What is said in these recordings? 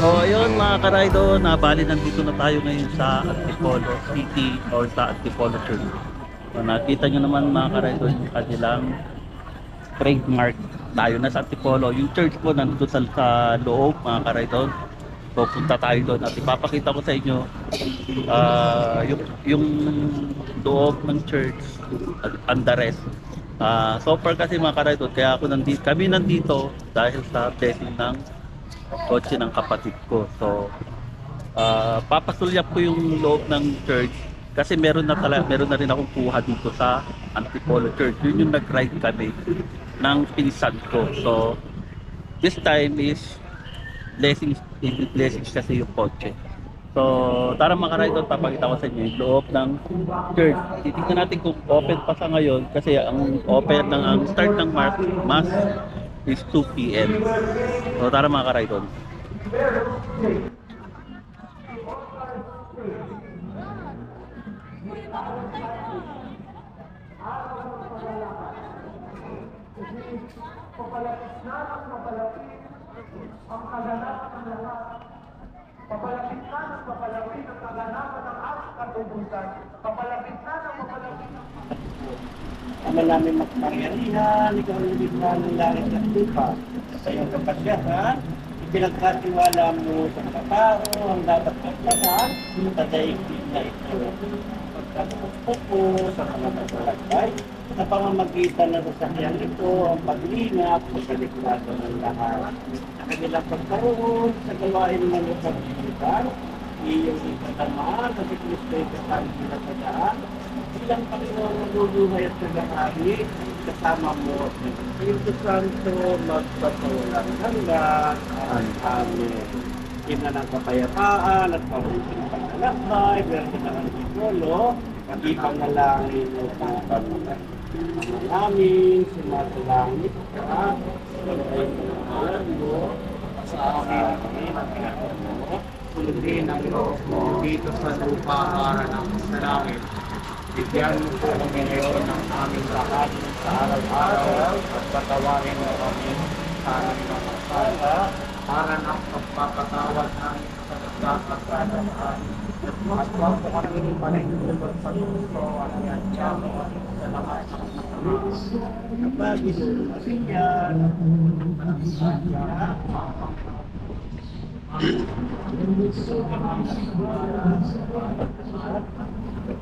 mga karaydo, na bali nandito na tayo ngayon sa Antipolo City or sa Antipolo Church. So, nakita nyo naman mga karaydo yung kanilang trademark. Tayo na sa Antipolo. Yung church po nandito sa, sa loob mga karaydo. So punta tayo doon at ipapakita ko sa inyo ah, yung, yung loob ng church and the rest. Ah, so far kasi mga karaydo, kaya ako nandito, kami nandito dahil sa blessing ng kotse ng kapatid ko. So, ah papasulyap ko yung loob ng church kasi meron na tala, meron na rin akong kuha dito sa Antipolo Church. Yun yung nag-ride kami ng pinsan ko. So, this time is blessings, blessings kasi yung kotse. So, tara mga karaydo, papakita ko sa inyo yung loob ng church. Titignan natin kung open pa sa ngayon kasi ang open ng ang start ng Mark Mass is 2 p.m. So, tara mga karaydo. Papalapit na ng papalapit ang kaganapan ng lahat. Papalapit na ng papalapit ang kaganapan ng ating katubusan. Papalapit na ng papalapit ang Ama namin magpangyarihan, ikaw ang ligtas ng langit at lupa. Sa iyong kapasyahan, ipinagkatiwala mo sa mga ang dapat paglaban sa daigdig na ito. Pagkakapos po sa mga paglalagay, sa pamamagitan ng sasakyan ito ang paglingap sa kaligtasan ng lahat. Sa kanilang pagkaroon, sa gawain ng pagkakalitan, iyong itatamaan sa Kristo ay kasama sila sa daan, bilang Panginoon ng luluhay at nag-ahari, kasama mo Espiritu Santo, magpatulang hanggang Amen. Ina ng kapayapaan at mabuting paglalakbay, meron na ng Tigolo, ipangalangin mo sa paglalakbay. Ama namin, sumasalangit ka, sa alam mo, sa amin ang ginagawa mo, Sundin ang loob mo dito sa lupa para ng sa langit. Bigyan mo po kami ngayon ng aming lahat sa araw-araw at patawarin mo kami sa aming mga sala para ng pagpapatawad namin sa amin. At huwag po kami panahintulot sa gusto at yan mo sa lahat ng mga kapag inuumasin yan,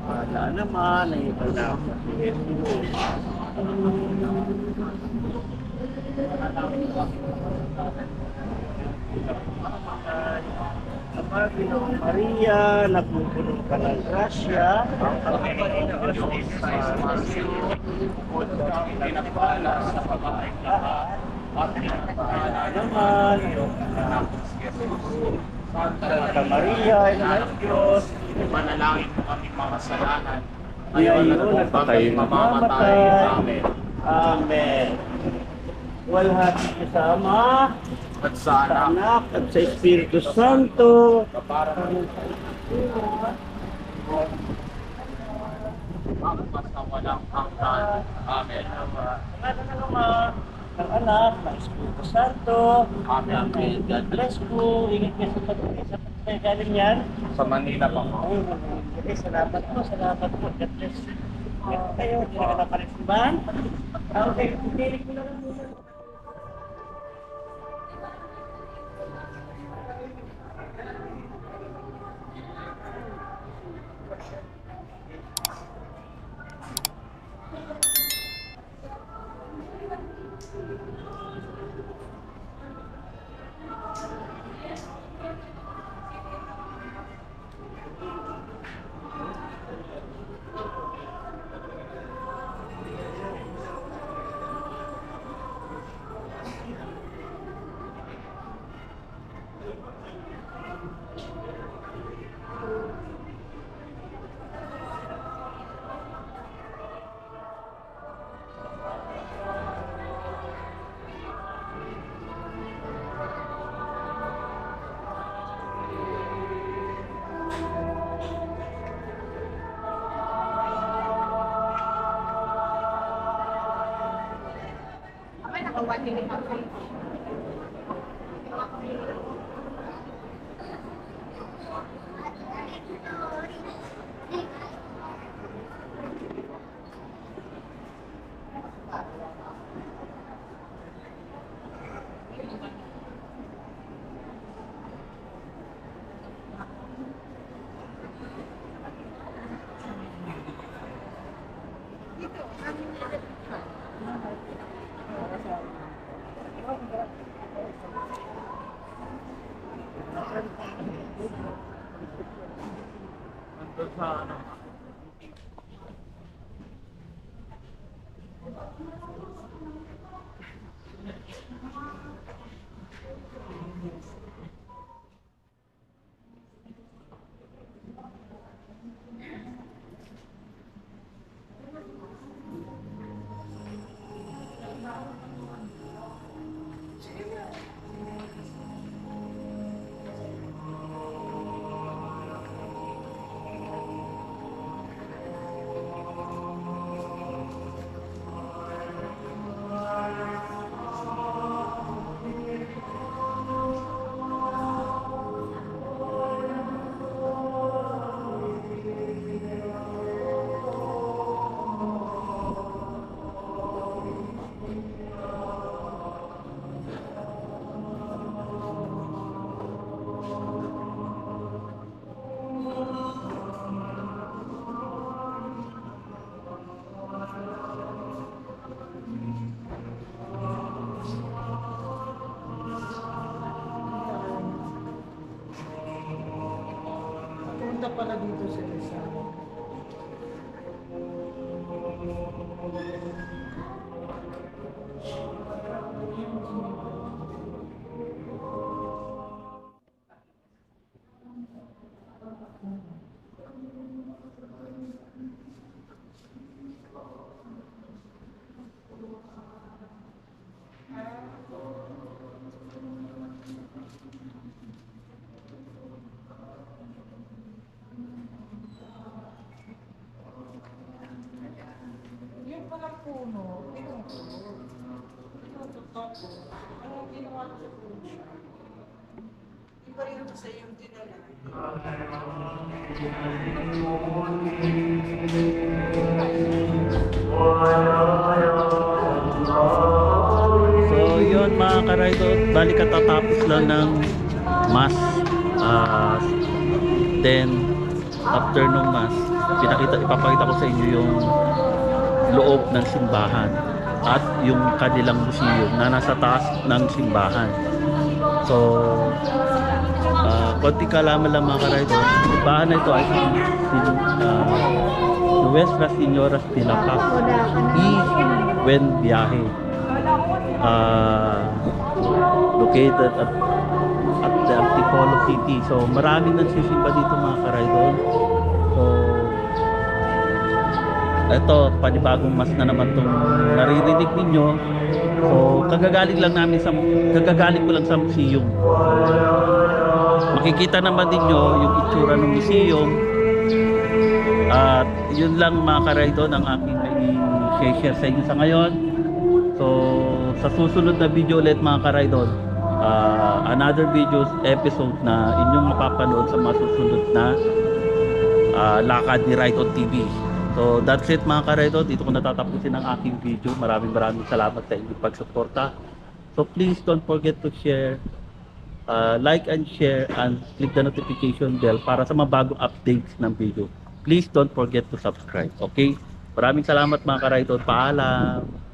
Wala naman, ay wala sa Kapag Pinoong Maria, napupuno ka ng grasya, ang Panginoon ay sumasiyo, bukod ka pinagpala sa babaeng lahat, at pinagpala naman iyong anak Jesus. Santa Maria, Ina ng Diyos, Manalangin mo kami mga kasalanan. ngayon at at kami mamamatay. Amen. Amen. Walhati niyo sa Ama, At sa anak, at sa Espiritu Santo, para ng basta walang hanggan. Amen. Pangalan ng Ama, ng Anak, ng Espiritu Santo. Amen. God bless po. Ingat kayo sa pag-ibig sa pag galing yan. Sa Manila pa po. Okay, salamat po, salamat po. God bless. Ingat kayo, hindi na ka napalimban. Okay, pipilik mo na lang の終わりに発表 puno, pinutol. Pinututok. Ano ginawa ko sa puno? Iba rin sa yung dinala. So yun mga ka-rider, bali katatapos lang ng mass. Ah, then after nung mass, pinakita ipapakita ko sa inyo yung loob ng simbahan at yung kanilang museum na nasa taas ng simbahan. So, uh, konti kalaman lang mga ka-rider. Simbahan na ito ay uh, Nuestra Señora de la Paz y Buen Viaje uh, located at at the Antipolo City. So maraming nagsisimba dito mga karaydon. So ito, panibagong mas na naman itong naririnig ninyo. So kagagaling lang namin sa kagagaling ko lang sa museum. Makikita naman ninyo yung itsura ng museum. At yun lang mga karaydon ang aking i-share sa inyo sa ngayon. So, sa susunod na video ulit mga karaydon, uh, another videos episode na inyong mapapanood sa mga susunod na uh, lakad ni Ride on TV. So, that's it mga karaydon. Dito ko natatapusin ang aking video. Maraming maraming salamat sa inyong pagsuporta. So, please don't forget to share, uh, like and share, and click the notification bell para sa mga bagong updates ng video. Please don't forget to subscribe. Okay? Maraming salamat mga karaydon. Paalam!